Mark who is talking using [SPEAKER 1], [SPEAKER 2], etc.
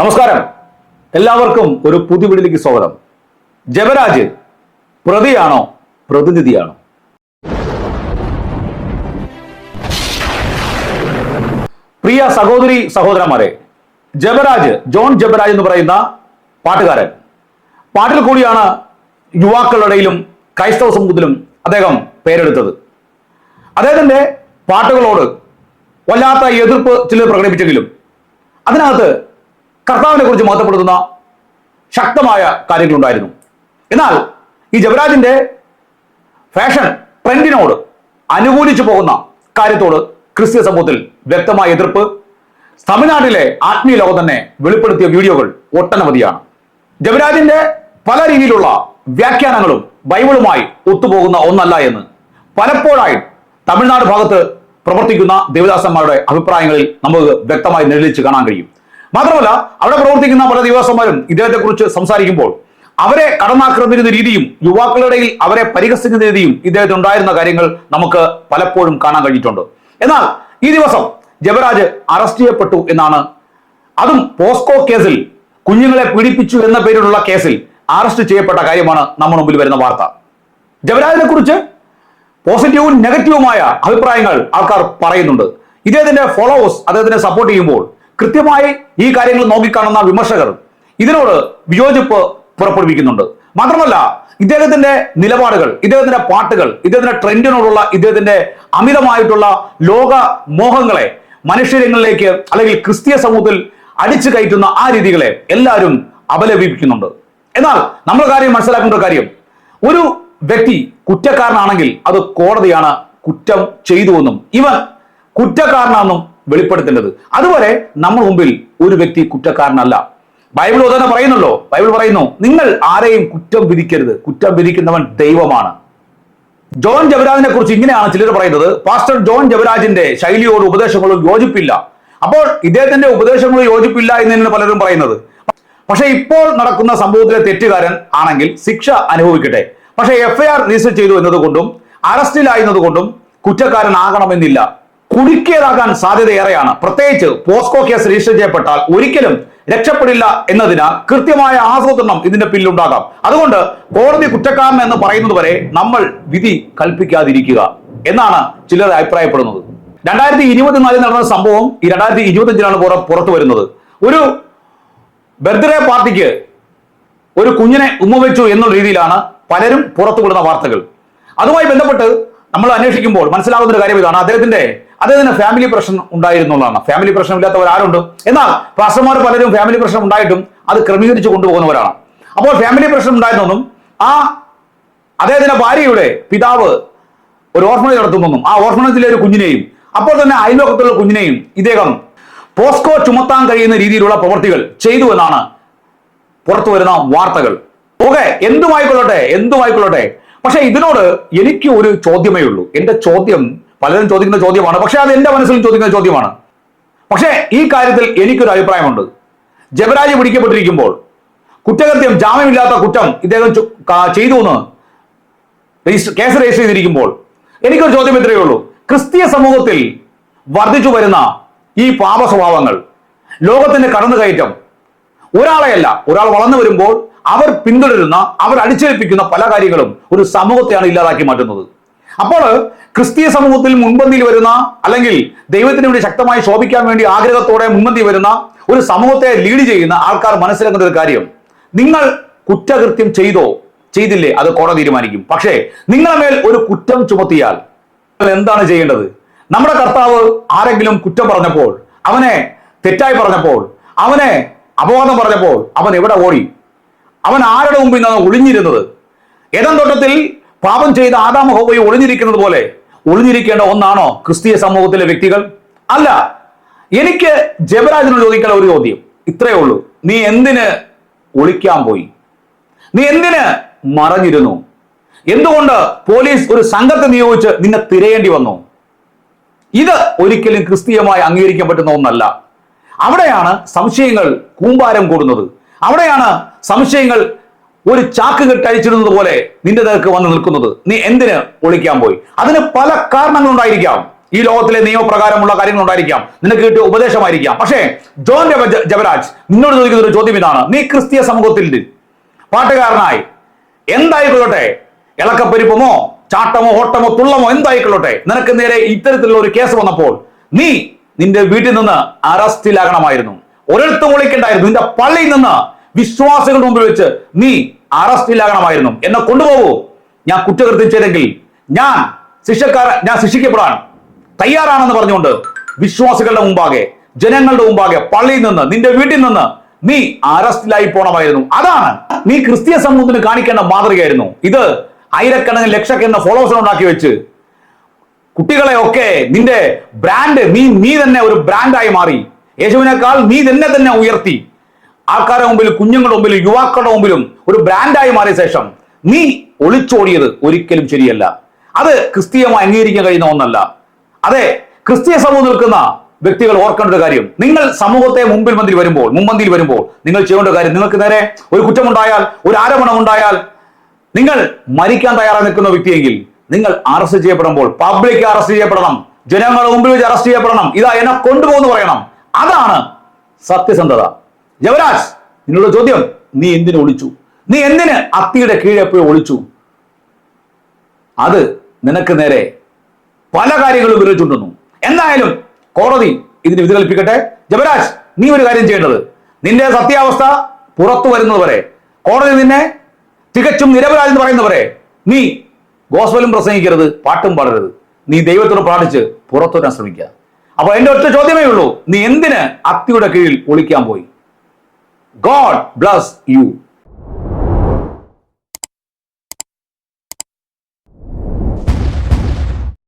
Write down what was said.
[SPEAKER 1] നമസ്കാരം. എല്ലാവർക്കും ഒരു പുതിയ വീടിലേക്ക് സ്വാഗതം. ജബരാജ് പ്രതിയാണോ പ്രതിനിധിയാണോ? പ്രിയ സഹോദരി സഹോദരന്മാരെ ജബരാജ് ജോൺ ജബരാജ് എന്ന് പറയുന്ന പാട്ടുകാരൻ. പാട്ടിൽ കൂടിയാണ് യുവാക്കളുടെ ഇടയിലും ക്രൈസ്തവ സമൂഹത്തിലും അദ്ദേഹം പേരെടുത്തത്. അദ്ദേഹത്തിന്റെ പാട്ടുകളോട് വല്ലാത്ത എതിർപ്പ് ചിലർ പ്രകടിപ്പിച്ചെങ്കിലും അതിനകത്ത് കർത്താവിനെ കുറിച്ച് മഹത്വപ്പെടുത്തുന്ന ശക്തമായ കാര്യങ്ങളുണ്ടായിരുന്നു. എന്നാൽ ഈ ജവരാജിന്റെ ഫാഷൻ ട്രെൻഡിനോട് അനുകൂലിച്ചു പോകുന്ന കാര്യത്തോട് ക്രിസ്ത്യ സമൂഹത്തിൽ വ്യക്തമായ എതിർപ്പ് തമിഴ്നാട്ടിലെ ആത്മീയ ലോകം തന്നെ വെളിപ്പെടുത്തിയ വീഡിയോകൾ ഒട്ടനവധിയാണ്. ജവരാജിന്റെ പല രീതിയിലുള്ള വ്യാഖ്യാനങ്ങളും ബൈബിളുമായി ഒത്തുപോകുന്ന ഒന്നല്ല എന്ന് പലപ്പോഴായി തമിഴ്നാട് ഭാഗത്ത് പ്രവർത്തിക്കുന്ന ദേവദാസന്മാരുടെ അഭിപ്രായങ്ങളിൽ നമുക്ക് വ്യക്തമായി നിഴലിച്ച് കാണാൻ കഴിയും. മാത്രമല്ല അവിടെ പ്രവർത്തിക്കുന്ന പല ദേവസ്വന്മാരും ഇദ്ദേഹത്തെ കുറിച്ച് സംസാരിക്കുമ്പോൾ അവരെ കടന്നാക്രമിക്കുന്ന രീതിയും യുവാക്കളുടെ അവരെ പരിഹസിക്കുന്ന രീതിയും ഇദ്ദേഹത്തിന് ഉണ്ടായിരുന്ന കാര്യങ്ങൾ നമുക്ക് പലപ്പോഴും കാണാൻ കഴിഞ്ഞിട്ടുണ്ട്. എന്നാൽ ഈ ദിവസം ജബരാജ് അറസ്റ്റ് ചെയ്യപ്പെട്ടു എന്നാണ്. അതും പോസ്കോ കേസിൽ കുഞ്ഞുങ്ങളെ പീഡിപ്പിച്ചു എന്ന പേരിലുള്ള കേസിൽ അറസ്റ്റ് ചെയ്യപ്പെട്ട കാര്യമാണ് നമ്മുടെ മുമ്പിൽ വരുന്ന വാർത്ത. ജബരാജിനെ കുറിച്ച് പോസിറ്റീവും നെഗറ്റീവുമായ അഭിപ്രായങ്ങൾ ആൾക്കാർ പറയുന്നുണ്ട്. ഇദ്ദേഹത്തിന്റെ ഫോളോവേഴ്സ് അദ്ദേഹത്തിനെ സപ്പോർട്ട് ചെയ്യുമ്പോൾ കൃത്യമായി ഈ കാര്യങ്ങൾ നോക്കിക്കാണുന്ന വിമർശകർ ഇതിനോട് വിയോജിപ്പ് പുറപ്പെടുവിക്കുന്നുണ്ട്. മാത്രമല്ല ഇദ്ദേഹത്തിന്റെ നിലപാടുകൾ ഇദ്ദേഹത്തിന്റെ പാട്ടുകൾ ഇദ്ദേഹത്തിന്റെ ട്രെൻഡിനോടുള്ള ഇദ്ദേഹത്തിന്റെ അമിതമായിട്ടുള്ള ലോക മോഹങ്ങളെ മനുഷ്യരങ്ങളിലേക്ക് അല്ലെങ്കിൽ ക്രിസ്തീയ സമൂഹത്തിൽ അടിച്ചു കയറ്റുന്ന ആ രീതികളെ എല്ലാവരും അപലപിക്കുന്നുണ്ട് എന്നാൽ നമ്മൾ കാര്യം മനസ്സിലാക്കേണ്ട കാര്യം. ഒരു വ്യക്തി കുറ്റക്കാരനാണെങ്കിൽ അത് കോടതിയാണ് കുറ്റം ചെയ്തുവെന്നും ഇവൻ കുറ്റക്കാരനാണെന്നും വെളിപ്പെടുത്തേണ്ടത്. അതുപോലെ നമ്മൾ മുമ്പിൽ ഒരു വ്യക്തി കുറ്റക്കാരനല്ല. ബൈബിൾ തന്നെ പറയുന്നല്ലോ ബൈബിൾ പറയുന്നു നിങ്ങൾ ആരെയും കുറ്റം വിധിക്കരുത്. കുറ്റം വിധിക്കുന്നവൻ ദൈവമാണ്. ജോൺ ജവരാജിനെ കുറിച്ച് ഇങ്ങനെയാണ് ചിലർ പറയുന്നത്. പാസ്റ്റർ ജോൺ ജവരാജിന്റെ ശൈലിയോട് ഉപദേശങ്ങളോട് യോജിപ്പില്ല. അപ്പോൾ ഇദ്ദേഹത്തിന്റെ ഉപദേശങ്ങളോട് യോജിപ്പില്ല എന്ന് തന്നെയാണ് പലരും പറയുന്നത്. പക്ഷെ ഇപ്പോൾ നടക്കുന്ന സംഭവത്തിലെ തെറ്റുകാരൻ ആണെങ്കിൽ ശിക്ഷ അനുഭവിക്കട്ടെ. പക്ഷെ എഫ്ഐആർ രജിസ്റ്റർ ചെയ്തു എന്നതുകൊണ്ടും അറസ്റ്റിലായിരുന്നതുകൊണ്ടും കുറ്റക്കാരനാകണമെന്നില്ല. കുടുക്കിയതാകാൻ സാധ്യതയേറെയാണ് പ്രത്യേകിച്ച് പോസ്കോ കേസ് രജിസ്റ്റർ ചെയ്യപ്പെട്ടാൽ ഒരിക്കലും രക്ഷപ്പെടില്ല എന്നതിനാൽ കൃത്യമായ ആസൂത്രണം ഇതിന്റെ പിന്നിലുണ്ടാകാം. അതുകൊണ്ട് കോടതി കുറ്റക്കാരൻ എന്ന് പറയുന്നത് വരെ നമ്മൾ വിധി കൽപ്പിക്കാതിരിക്കുക എന്നാണ് ചിലർ അഭിപ്രായപ്പെടുന്നത്. രണ്ടായിരത്തി ഇരുപത്തിനാലിൽ നടന്ന സംഭവം ഈ രണ്ടായിരത്തി ഇരുപത്തിയഞ്ചിലാണ് പുറത്തു വരുന്നത്. ഒരു ബർത്ത്ഡേ പാർട്ടിക്ക് ഒരു കുഞ്ഞിനെ ഉമ്മ വെച്ചു എന്നുള്ള രീതിയിലാണ് പലരും പുറത്തുവിടുന്ന വാർത്തകൾ. അതുമായി ബന്ധപ്പെട്ട് നമ്മൾ അന്വേഷിക്കുമ്പോൾ മനസ്സിലാകുന്ന ഒരു കാര്യം ഇതാണ്. അദ്ദേഹത്തിന്റെ അദ്ദേഹത്തിന് ഫാമിലി പ്രശ്നം ഉണ്ടായിരുന്നുള്ളതാണ് ഫാമിലി പ്രശ്നമില്ലാത്തവർ ആരുണ്ട് എന്നാൽ പാസ്റ്റർമാർ പലരും ഫാമിലി പ്രശ്നം ഉണ്ടായിട്ടും അത് ക്രമീകരിച്ച് കൊണ്ടുപോകുന്നവരാണ്. അപ്പോൾ ഫാമിലി പ്രശ്നം ഉണ്ടായിരുന്നെന്നും ആ അദ്ദേഹത്തിന്റെ ഭാര്യയുടെ പിതാവ് ഒരു ഓർഫണേജ് നടത്തുന്നെന്നും ആ ഓർഫണേജിലെ ഒരു കുഞ്ഞിനെയും അപ്പോൾ തന്നെ അയൽവക്കത്തുള്ള കുഞ്ഞിനെയും ഇദ്ദേഹം പോസ്കോ ചുമത്താൻ കഴിയുന്ന രീതിയിലുള്ള പ്രവൃത്തികൾ ചെയ്തു എന്നാണ് പുറത്തു വരുന്ന വാർത്തകൾ. ഓക്കെ എന്തുമായിക്കൊള്ളട്ടെ എന്തുമായിക്കൊള്ളട്ടെ. പക്ഷെ ഇതിനോട് എനിക്ക് ഒരു ചോദ്യമേ ഉള്ളൂ. എന്റെ ചോദ്യം പലരും ചോദിക്കുന്ന ചോദ്യമാണ്. പക്ഷേ അത് എന്റെ മനസ്സിലും ചോദിക്കുന്ന ചോദ്യമാണ്. പക്ഷേ ഈ കാര്യത്തിൽ എനിക്കൊരു അഭിപ്രായമുണ്ട്. ജബരാജ് പിടിക്കപ്പെട്ടിരിക്കുമ്പോൾ കുറ്റകൃത്യം ജാമ്യമില്ലാത്ത കുറ്റം ഇദ്ദേഹം ചെയ്തു എന്ന് കേസ് രജിസ്റ്റർ ചെയ്തിരിക്കുമ്പോൾ എനിക്കൊരു ചോദ്യം ഇത്രയേ ഉള്ളൂ. ക്രിസ്തീയ സമൂഹത്തിൽ വർദ്ധിച്ചു വരുന്ന ഈ പാപ സ്വഭാവങ്ങൾ ലോകത്തിന്റെ കടന്നുകയറ്റം ഒരാളെയല്ല ഒരാൾ വളർന്നു വരുമ്പോൾ അവർ പിന്തുടരുന്ന അവർ അടിച്ചേൽപ്പിക്കുന്ന പല കാര്യങ്ങളും ഒരു സമൂഹത്തെയാണ് ഇല്ലാതാക്കി മാറ്റുന്നത്. അപ്പോൾ ക്രിസ്തീയ സമൂഹത്തിൽ മുൻപന്തിയിൽ വരുന്ന അല്ലെങ്കിൽ ദൈവത്തിന് വേണ്ടി ശക്തമായി ശോഭിക്കാൻ വേണ്ടി ആഗ്രഹത്തോടെ മുൻപന്തി വരുന്ന ഒരു സമൂഹത്തെ ലീഡ് ചെയ്യുന്ന ആൾക്കാർ മനസ്സിലാക്കുന്ന ഒരു കാര്യം. നിങ്ങൾ കുറ്റകൃത്യം ചെയ്തോ ചെയ്തില്ലേ അത് കോടതി തീരുമാനിക്കും. പക്ഷേ നിങ്ങളുടെ മേൽ ഒരു കുറ്റം ചുമത്തിയാൽ എന്താണ് ചെയ്യേണ്ടത്? നമ്മുടെ കർത്താവ് ആരെങ്കിലും കുറ്റം പറഞ്ഞപ്പോൾ അവനെ തെറ്റായി പറഞ്ഞപ്പോൾ അവനെ അപവാദം പറഞ്ഞപ്പോൾ അവൻ എവിടെ ഓടി? അവൻ ആരുടെ മുമ്പിൽ നിന്നാണ് ഒളിഞ്ഞിരുന്നത്? ഇടം തോട്ടത്തിൽ പാപം ചെയ്ത ആദാമ ഹോബയെ ഒളിഞ്ഞിരിക്കുന്നത് പോലെ ഒളിഞ്ഞിരിക്കേണ്ട ഒന്നാണോ ക്രിസ്തീയ സമൂഹത്തിലെ വ്യക്തികൾ? അല്ല. എനിക്ക് ജബരാജിനോട് ചോദിക്കാൻ ഒരു ചോദ്യം. ഇത്രയേ ഉള്ളൂ. നീ എന്തിന് ഒളിക്കാൻ പോയി? നീ എന്തിന് മറഞ്ഞിരുന്നു? എന്തുകൊണ്ട് പോലീസ് ഒരു സംഘത്തെ നിയോഗിച്ച് നിന്നെ തിരയേണ്ടി വന്നു? ഇത് ഒരിക്കലും ക്രിസ്തീയമായി അംഗീകരിക്കാൻ പറ്റുന്ന ഒന്നല്ല. അവിടെയാണ് സംശയങ്ങൾ കൂമ്പാരം കൂടുന്നത്. അവിടെയാണ് സംശയങ്ങൾ ഒരു ചാക്ക് കെട്ടഴിച്ചിടുന്നത് പോലെ നിന്റെ നേർക്ക് വന്ന് നിൽക്കുന്നത്. നീ എന്തിന് ഒളിക്കാൻ പോയി? അതിന് പല കാരണങ്ങളുണ്ടായിരിക്കാം. ഈ ലോകത്തിലെ നിയമപ്രകാരമുള്ള കാര്യങ്ങൾ ഉണ്ടായിരിക്കാം നിനക്ക് കിട്ടിയ ഉപദേശമായിരിക്കാം. പക്ഷേ ജോൺ ജബരാജ് നിന്നോട് ചോദിക്കുന്ന ഒരു ചോദ്യം ഇതാണ്. നീ ക്രിസ്തീയ സമൂഹത്തിൽ പാട്ടുകാരനായി എന്തായിക്കൊള്ളട്ടെ? ഇളക്കപ്പെരുപ്പമോ ചാട്ടമോ ഓട്ടമോ തുള്ളമോ എന്തായിക്കൊള്ളട്ടെ? നിനക്ക് നേരെ ഇത്തരത്തിലുള്ള ഒരു കേസ് വന്നപ്പോൾ നീ നിന്റെ വീട്ടിൽ നിന്ന് അറസ്റ്റിലാകണമായിരുന്നു. ഒരിടത്തും ഒളിക്കണ്ടായിരുന്നു. നിന്റെ പള്ളിയിൽ നിന്ന് വിശ്വാസികളുടെ മുമ്പിൽ വെച്ച് നീ അറസ്റ്റിലാകണമായിരുന്നു. എന്നെ കൊണ്ടുപോകൂ. ഞാൻ കുറ്റകൃത്യം ചെയ്തെങ്കിൽ ഞാൻ ശിക്ഷക്കാരൻ ഞാൻ ശിക്ഷിക്കപ്പെടാൻ തയ്യാറാണെന്ന് പറഞ്ഞുകൊണ്ട് വിശ്വാസികളുടെ മുമ്പാകെ ജനങ്ങളുടെ മുമ്പാകെ പള്ളിയിൽ നിന്ന് നിന്റെ വീട്ടിൽ നിന്ന് നീ അറസ്റ്റിലായി പോണമായിരുന്നു. അതാണ് നീ ക്രിസ്തീയ സമൂഹത്തിന് കാണിക്കേണ്ട മാതൃകയായിരുന്നു. ഇത് ആയിരക്കണക്കിന് ലക്ഷക്കെന്ന ഫോളോവേഴ്സിനെ ഉണ്ടാക്കി വെച്ച് കുട്ടികളെ ഒക്കെ നിന്റെ ബ്രാൻഡ് നീ നീ തന്നെ ഒരു ബ്രാൻഡായി മാറി. യേശുവിനേക്കാൾ നീ തന്നെ തന്നെ ഉയർത്തി. ആൾക്കാരുടെ മുമ്പിൽ കുഞ്ഞുങ്ങളുടെ മുമ്പിലും യുവാക്കളുടെ മുമ്പിലും ഒരു ബ്രാൻഡായി മാറിയ ശേഷം നീ ഒളിച്ചോടിയത് ഒരിക്കലും ശരിയല്ല. അത് ക്രിസ്തീയമായി അംഗീകരിക്കാൻ കഴിയുന്ന ഒന്നല്ല. അതെ ക്രിസ്തീയ സമൂഹം നിൽക്കുന്ന വ്യക്തികൾ ഓർക്കേണ്ട ഒരു കാര്യം. നിങ്ങൾ സമൂഹത്തെ മുമ്പിൽ മന്ത്രി വരുമ്പോൾ മുമ്പന്തിയിൽ വരുമ്പോൾ നിങ്ങൾ ചെയ്യേണ്ട കാര്യം നിങ്ങൾക്ക് നേരെ ഒരു കുറ്റമുണ്ടായാൽ ഒരു ആരോപണം ഉണ്ടായാൽ നിങ്ങൾ മരിക്കാൻ തയ്യാറായി നിൽക്കുന്ന വ്യക്തിയെങ്കിൽ നിങ്ങൾ അറസ്റ്റ് ചെയ്യപ്പെടുമ്പോൾ പബ്ലിക് അറസ്റ്റ് ചെയ്യപ്പെടണം ജനങ്ങളുടെ മുമ്പിൽ വെച്ച് അറസ്റ്റ് ചെയ്യപ്പെടണം ഇതാ എന്നെ കൊണ്ടുപോകുന്നു പറയണം. അതാണ് സത്യസന്ധത. ജവരാജ് നിന്നോട് ചോദ്യം നീ എന്തിനു ഒളിച്ചു? നീ എന്തിന് അത്തിയുടെ കീഴെ പോയി ഒളിച്ചു? അത് നിനക്ക് നേരെ പല കാര്യങ്ങളും വിരലിച്ചുണ്ടെന്നു എന്തായാലും കോടതി ഇതിന് വിധി കൽപ്പിക്കട്ടെ. ജബരാജ് നീ ഒരു കാര്യം ചെയ്യേണ്ടത്. നിന്റെ സത്യാവസ്ഥ പുറത്തു വരുന്നത് വരെ കോടതി നിന്നെ തികച്ചും നിരപരാജ് എന്ന് പറയുന്നവരെ നീ ഗോസ്വലും പ്രസംഗിക്കരുത് പാട്ടും പാടരുത്. നീ ദൈവത്തോട് പ്രാർത്ഥിച്ച് പുറത്തു വരാൻ ശ്രമിക്കുക. അപ്പൊ എന്റെ ഒറ്റ ചോദ്യമേ ഉള്ളൂ. നീ എന്തിന് അത്തിയുടെ കീഴിൽ ഒളിക്കാൻ പോയി? God bless you.